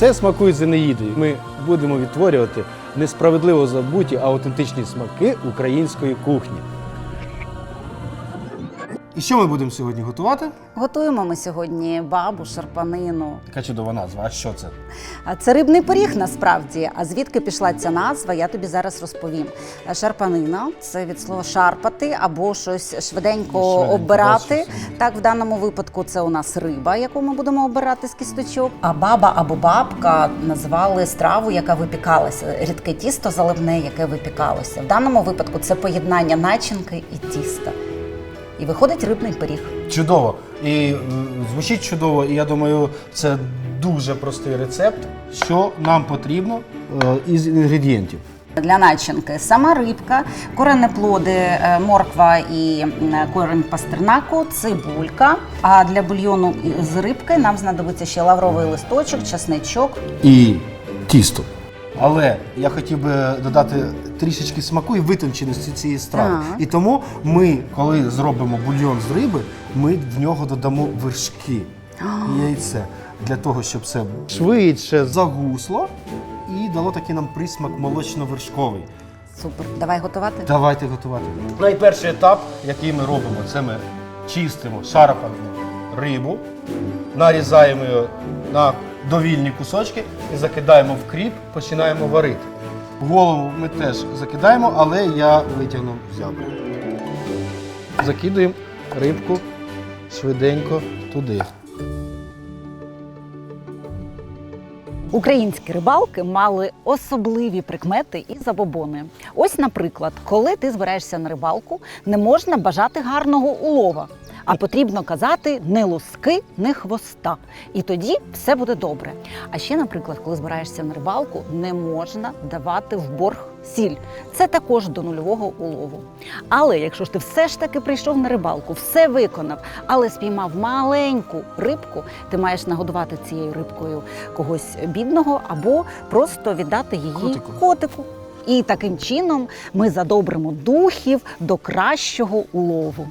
Це смакує Зенеїдою. Ми будемо відтворювати несправедливо забуті, аутентичні смаки української кухні. І що ми будемо сьогодні готувати? Готуємо ми сьогодні бабу, шарпанину. Така чудова назва. А що це? Це рибний пиріг насправді. А звідки пішла ця назва, я тобі зараз розповім. Е, Шарпанина це від слова шарпати або щось швиденько, Швиденько, обирати. да, щось Так, в даному випадку це у нас риба, яку ми будемо обирати з кісточок. А баба або бабка називали страву, яка випікалася. Рідке тісто заливне, яке випікалося. В даному випадку це поєднання начинки і тіста. І виходить рибний пиріг. Чудово. І звучить чудово, і я думаю, це дуже простий рецепт. Що нам потрібно е, із інгредієнтів? Для начинки сама рибка, коренеплоди, е, морква і м, корінь пастернаку, цибулька. А для бульйону з рибки нам знадобиться ще лавровий листочок, часничок. і тісто. Але я хотів би додати трішечки смаку і витонченості цієї страви. Так. І тому ми, коли зробимо бульйон з риби, ми в нього додамо вершки і яйце для того, щоб це швидше загусло і дало такий нам присмак молочно-вершковий. Супер. Давай готувати. Давайте готувати. Найперший етап, який ми робимо, це ми чистимо шарпану рибу, нарізаємо її на довільні кусочки і закидаємо в кріп, починаємо варити. Голову ми теж закидаємо, але я витягнув зябру. Закидуємо рибку швиденько туди. Українські рибалки мали особливі прикмети і забобони. Ось, наприклад, коли ти збираєшся на рибалку, не можна бажати гарного улова, а потрібно казати не луски, не хвоста. І тоді все буде добре. А ще, наприклад, коли збираєшся на рибалку, не можна давати в борг сіль. Це також до нульового улову. Але якщо ж ти все ж таки прийшов на рибалку, все виконав, але спіймав маленьку рибку, ти маєш нагодувати цією рибкою когось бідного або просто віддати її Котику. котику. І таким чином ми задобримо духів до кращого улову.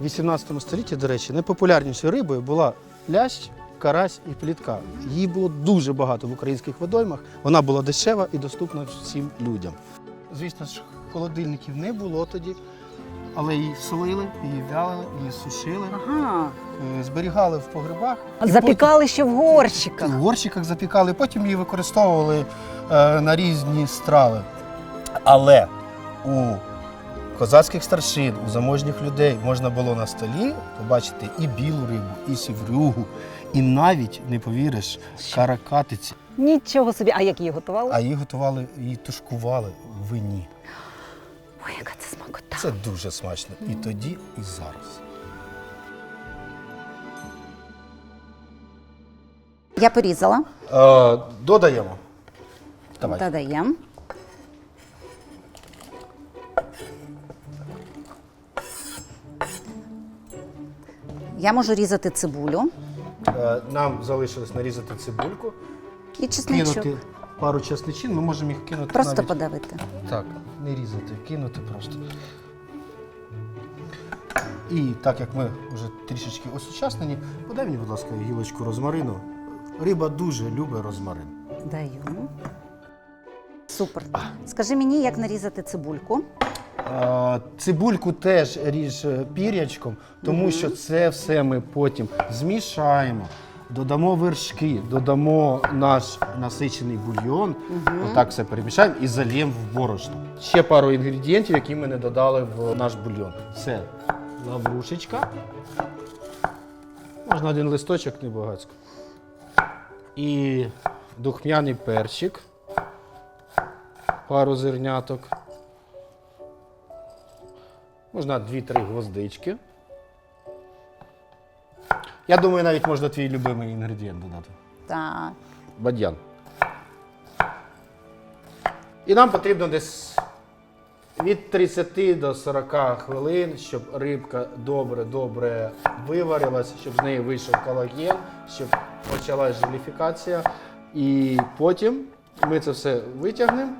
В 18 столітті, до речі, найпопулярнішою рибою була лящ, карась і плітка. Її було дуже багато в українських водоймах. Вона була дешева і доступна всім людям. Звісно ж, холодильників не було тоді, але її солили, її вялили, її сушили, Ага. е, зберігали в погребах. І Запікали ще в потім- горщиках. в горщиках запікали, потім її використовували е, на різні страви. Але у козацьких старшин, у заможніх людей можна було на столі побачити і білу рибу, і сіврюгу, і навіть, не повіриш, каракатиці. Нічого собі. А як її готували? А її готували, її тушкували в вині. Ой, яка це смакота. Це дуже смачно. І тоді, і зараз. Я порізала. Е, додаємо. Давай. Додаємо. Я можу різати цибулю нам залишилось нарізати цибульку, і чесничок. кинути пару часничин, ми можемо їх кинути Просто навіть. подавити. Так, не різати, кинути просто. І так як ми вже трішечки осучаснені, подай мені, будь ласка, гілочку розмарину. Риба дуже любить розмарин. Даю. Супер. Скажи мені, як нарізати цибульку. Цибульку теж ріж е, пірячком, тому що це все ми потім змішаємо. Додамо вершки, додамо наш насичений бульйон, отак все перемішаємо і зальємо в борошно. Ще пару інгредієнтів, які ми не додали в наш бульйон. Це лаврушечка. Можна один листочок, не багацько. І духмяний перчик. Пару зерняток. Можна 2-3 гвоздички. Я думаю, навіть можна твій любимий інгредієнт додати. Так. Бадьян. І нам потрібно десь від 30 до 40 хвилин, щоб рибка добре-добре виварилась, щоб з неї вийшов колаген, щоб почалась желіфікація. І потім ми це все витягнемо,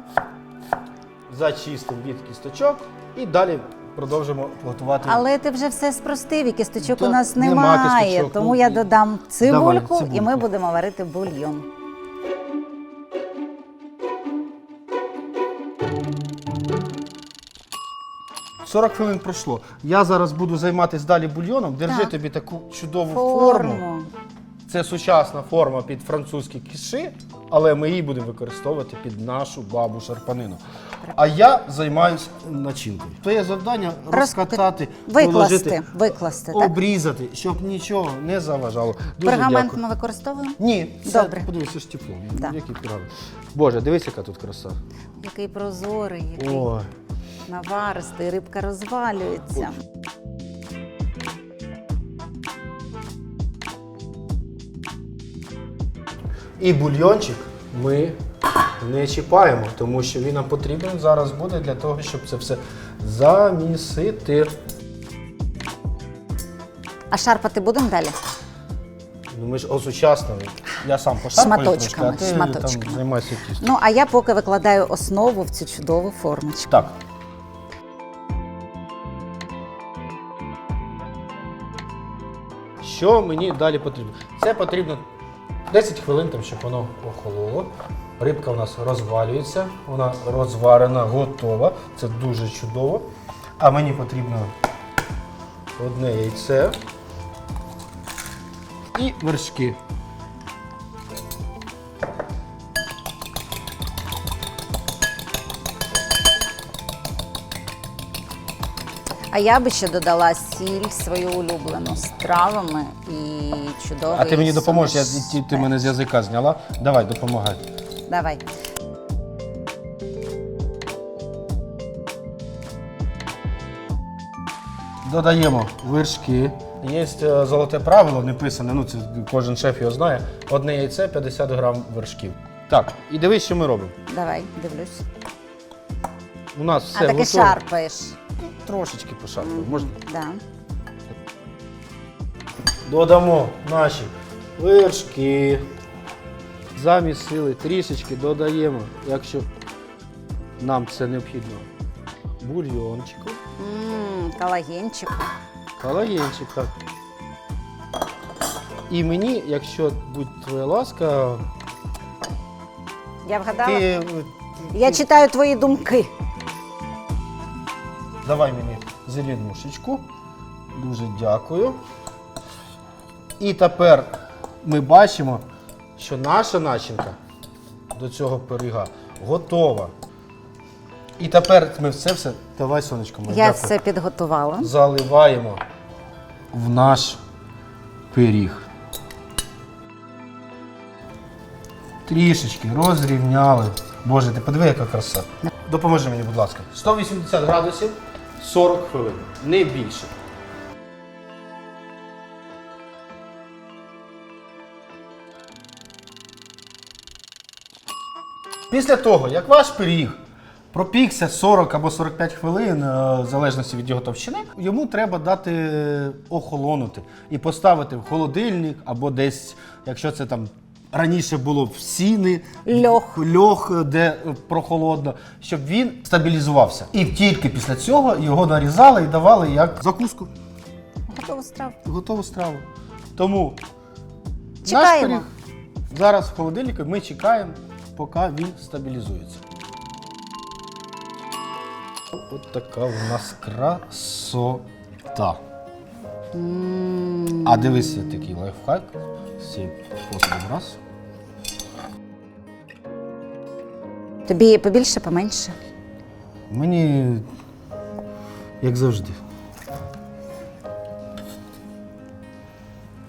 зачистимо від кісточок і далі продовжимо готувати. Але ти вже все спростив, і кісточок Та у нас нема немає. кісточок, тому ну, я ну. додам цибульку, і ми будемо варити бульйон. — 40 хвилин пройшло. Я зараз буду займатися далі бульйоном. Держи Так. тобі таку чудову форму. Це сучасна форма під французькі кіши, але ми її будемо використовувати під нашу бабу шарпанину. А я займаюся начинкою. Твоє завдання розкатати, Викласти, положити, викласти, так? обрізати, щоб нічого не заважало. Дуже Пергамент дякую. ми використовуємо? Ні, це, Добре. подивися, ж тепло. Да. Який пергамент. Боже, дивись, яка тут краса. Який прозорий, який Ой. наваристий, рибка розвалюється. І бульйончик ми не чіпаємо, тому що він нам потрібен зараз буде для того, щоб це все замісити. А шарпати будемо далі? Ну ми ж осучаснили. Я сам пошарпаю Шматочками, трошки, а ти шматочками. там займайся тістом. Ну, а я поки викладаю основу в цю чудову формочку. Так. Що мені далі потрібно? Це потрібно 10 хвилин, там, щоб воно охололо. Рибка у нас розвалюється, вона розварена, готова. Це дуже чудово. А мені потрібно одне яйце і вершки. А я би ще додала сіль свою улюблену з травами і чудовий А ти мені допоможеш, я, суміш ти, ти мене з язика зняла. Давай, допомагай. Давай. Додаємо вершки. Є е, золоте правило, не писане, ну це кожен шеф його знає. Одне яйце 50 грам вершків. Так, і дивись, що ми робимо. Давай, дивлюсь. У нас все а готово. шарпаєш. Трошечки пошарпаємо. Можна? Да. Додамо наші вершки. Замісили, трішечки додаємо, якщо нам це необхідно. Бульйончику. М, Колагенчик. Колагенчик, так. І мені, якщо будь твоя ласка, Я вгадала? ти Я читаю твої думки. Давай мені зеленушечку. Дуже дякую. І тепер ми бачимо, що наша начинка до цього пиріга готова. І тепер ми все все. Давай, сонечко, моє, Я дякую. все підготувала. заливаємо в наш пиріг. Трішечки розрівняли. Боже, ти подиви, яка краса. Допоможи мені, будь ласка. 180 градусів 40 хвилин, не більше. Після того, як ваш пиріг пропікся 40 або 45 хвилин, е, в залежності від його товщини, йому треба дати охолонути і поставити в холодильник або десь, якщо це там раніше було в сіни, Льох. льох, де прохолодно, щоб він стабілізувався. І тільки після цього його нарізали і давали як закуску, Готову страву. готову страву. Тому Чекаємо. наш пиріг зараз в холодильнику ми чекаємо, поки він стабілізується. От така у нас красота. А дивися такий лайфхак. цим способом раз. Тобі побільше, поменше. Мені як завжди.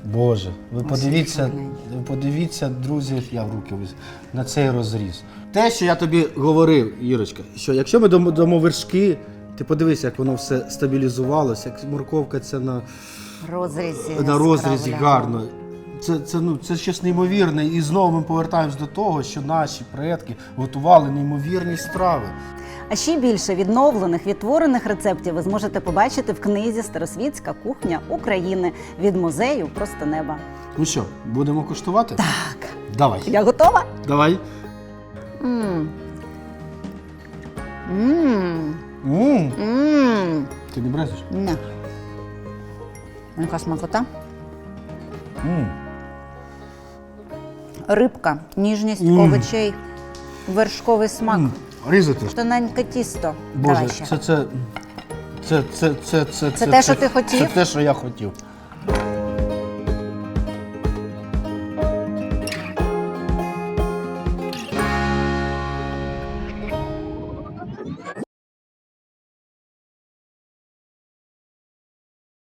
Боже, ви подивіться, ви подивіться, друзі, я в руки візьму, на цей розріз. Те, що я тобі говорив, Ірочка, що якщо ми дамо вершки, ти подивися, як воно все стабілізувалося, як морковка це на, Розрізі. на розрізі гарно. Це, це, ну, це щось неймовірне. І знову ми повертаємось до того, що наші предки готували неймовірні страви. А ще більше відновлених, відтворених рецептів ви зможете побачити в книзі Старосвітська кухня України від музею Просто неба. Ну що, будемо куштувати? Так, Давай. я готова? Давай. Мм. Мм. Мм, Мм. ти не брезиш? Ні. Яка смакота? Мм. Рибка, ніжність Мм. овочей, вершковий смак, М. Різати. тоненьке тісто. Боже, Давай ще. це, це Це, це, це, це, Це те, що ти хотів? Це те, що я хотів.